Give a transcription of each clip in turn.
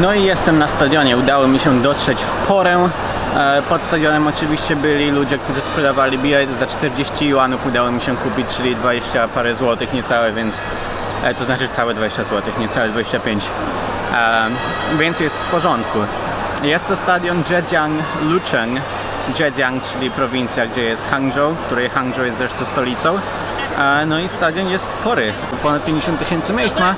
No i jestem na stadionie. Udało mi się dotrzeć w porę. E, Pod stadionem oczywiście byli ludzie, którzy sprzedawali bilet za 40 juanów. Udało mi się kupić, czyli 20 parę złotych, niecałe, więc e, to znaczy całe 20 złotych, niecałe 25. E, Więc jest w porządku. Jest to stadion Zhejiang Lucheng. Zhejiang, czyli prowincja, gdzie jest Hangzhou, której Hangzhou jest zresztą stolicą. No i stadion jest spory. Ponad 50 tysięcy miejsc ma.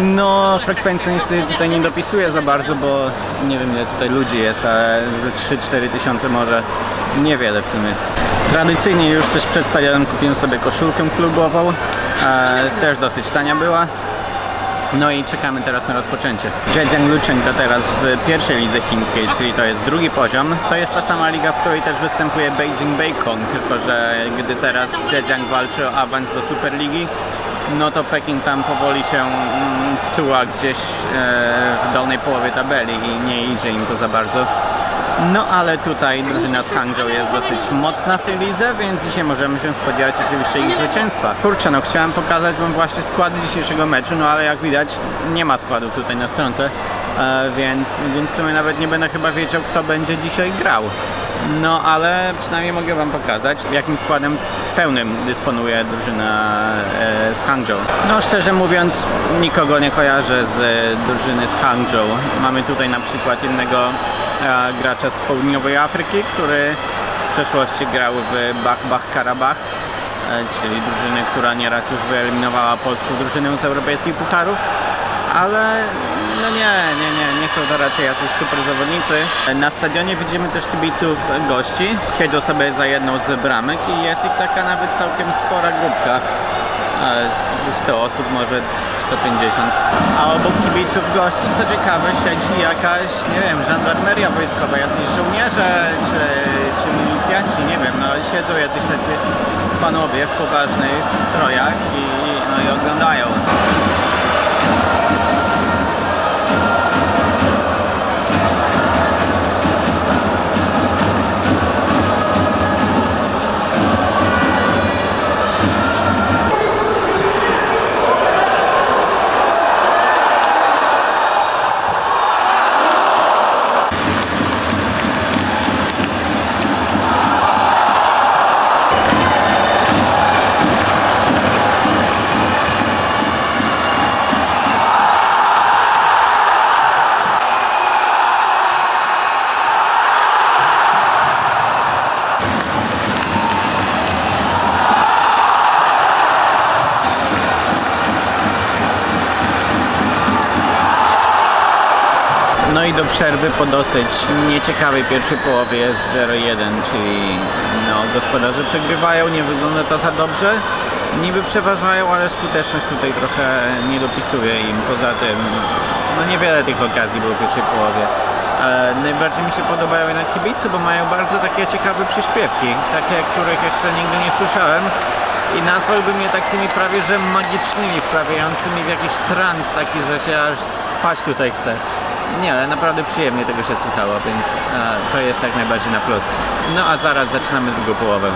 No, frekwencja niestety tutaj nie dopisuje za bardzo, bo nie wiem ile tutaj ludzi jest, ale ze 3-4 tysiące może niewiele w sumie. Tradycyjnie już też przed stadionem kupiłem sobie koszulkę klubową, e, też dosyć tania była. No i czekamy teraz na rozpoczęcie. Zhejiang Lucheng to teraz w pierwszej lidze chińskiej, czyli to jest drugi poziom. To jest ta sama liga, w której też występuje Beijing Beikong, tylko że gdy teraz Zhejiang walczy o awans do Superligi, no to Pekin tam powoli się mm, tuła gdzieś e, w dolnej połowie tabeli i nie idzie im to za bardzo. No ale tutaj drużyna z Hangzhou jest dosyć mocna w tej lidze, więc dzisiaj możemy się spodziewać oczywiście ich zwycięstwa. Kurczę, no chciałem pokazać wam właśnie składy dzisiejszego meczu, no ale jak widać nie ma składu tutaj na stronce, e, więc, więc w sumie nawet nie będę chyba wiedział kto będzie dzisiaj grał. No ale przynajmniej mogę wam pokazać jakim składem pełnym dysponuje drużyna e, z Hangzhou. No szczerze mówiąc nikogo nie kojarzę z e, drużyny z Hangzhou. Mamy tutaj na przykład jednego e, gracza z południowej Afryki, który w przeszłości grał w Bach Bach Karabach, czyli drużyny, która nieraz już wyeliminowała polską drużynę z europejskich pucharów. Ale no nie, nie, nie, nie są to raczej jacyś super zawodnicy. Na stadionie widzimy też kibiców gości. Siedzą sobie za jedną z bramek i jest ich taka nawet całkiem spora grupka. Ze 100 osób, może 150. A obok kibiców gości, co ciekawe, siedzi jakaś, nie wiem, żandarmeria wojskowa, jacyś żołnierze czy, czy milicjanci, nie wiem, no siedzą jacyś tacy panowie w poważnych strojach i, no, i oglądają. Do przerwy po dosyć nieciekawej pierwszej połowie jest 0-1, czyli no, gospodarze przegrywają, nie wygląda to za dobrze. Niby przeważają, ale skuteczność tutaj trochę nie dopisuje im. Poza tym no niewiele tych okazji było w pierwszej połowie. E, najbardziej mi się podobają jednak kibice, bo mają bardzo takie ciekawe przyśpiewki, takie, których jeszcze nigdy nie słyszałem. I nazwałbym je takimi prawie że magicznymi, wprawiającymi w jakiś trans taki, że się aż spać tutaj chce. Nie, ale naprawdę przyjemnie tego się słuchało, więc e, to jest jak najbardziej na plus. No a zaraz zaczynamy drugą połowę.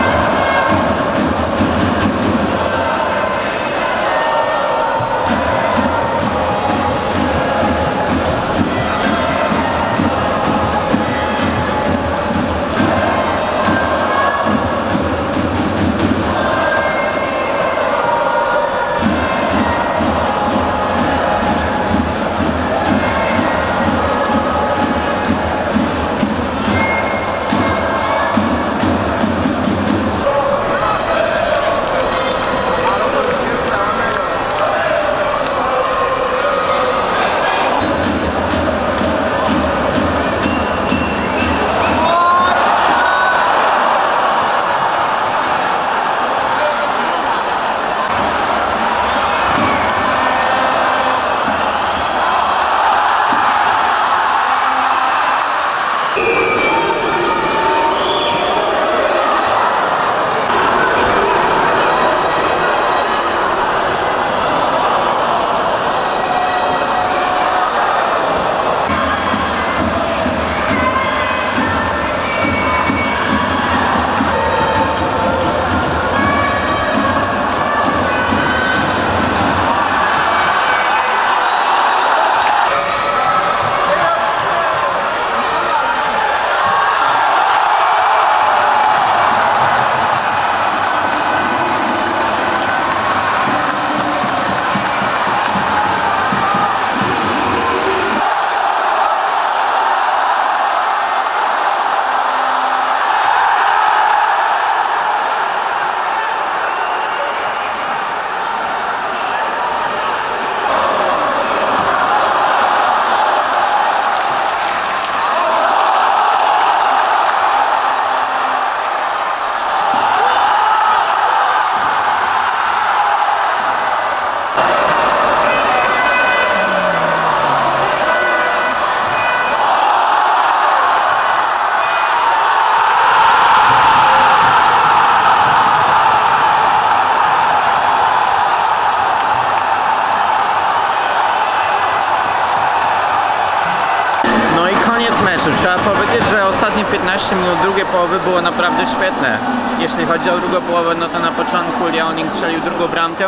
Trzeba powiedzieć, że ostatnie 15 minut drugiej połowy było naprawdę świetne. Jeśli chodzi o drugą połowę, no to na początku Leoning strzelił drugą bramkę.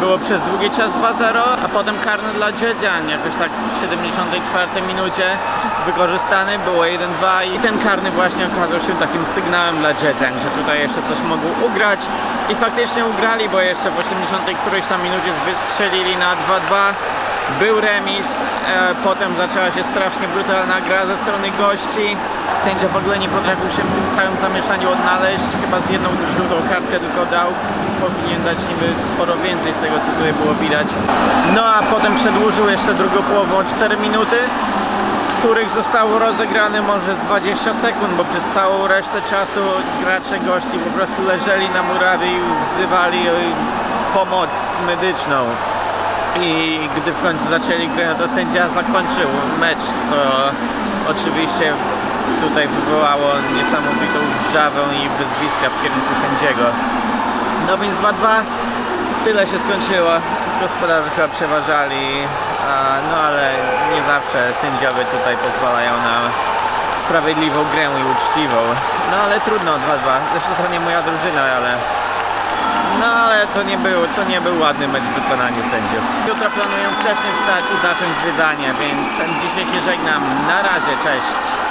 Było przez długi czas 2-0, a potem karny dla Dziedzian. Jakoś tak w 74 minucie wykorzystany, było 1-2 i ten karny właśnie okazał się takim sygnałem dla Dziedzian, że tutaj jeszcze coś mogą ugrać. I faktycznie ugrali, bo jeszcze w 80 którejś tam minucie wystrzelili na 2-2. Był remis, e, potem zaczęła się strasznie brutalna gra ze strony gości. Sędzia w ogóle nie potrafił się w tym całym zamieszaniu odnaleźć. Chyba z jedną żółtą kartkę tylko dał. Powinien dać niby sporo więcej z tego, co tutaj było widać. No a potem przedłużył jeszcze drugą połowę o 4 minuty, których zostało rozegrane może z 20 sekund, bo przez całą resztę czasu gracze gości po prostu leżeli na murawie i wzywali e, pomoc medyczną. I gdy w końcu zaczęli grę, no to sędzia zakończył mecz, co oczywiście tutaj wywołało niesamowitą wrzawę i wyzwiska w kierunku sędziego. No więc 2-2, tyle się skończyło. Gospodarze chyba przeważali, no ale nie zawsze sędziowie tutaj pozwalają na sprawiedliwą grę i uczciwą. No ale trudno 2-2, zresztą to nie moja drużyna, ale no ale to nie był, to nie był ładny mecz w wykonaniu sędziów. Jutro planuję wcześniej wstać i zacząć zwiedzanie, więc dzisiaj się żegnam. Na razie, cześć!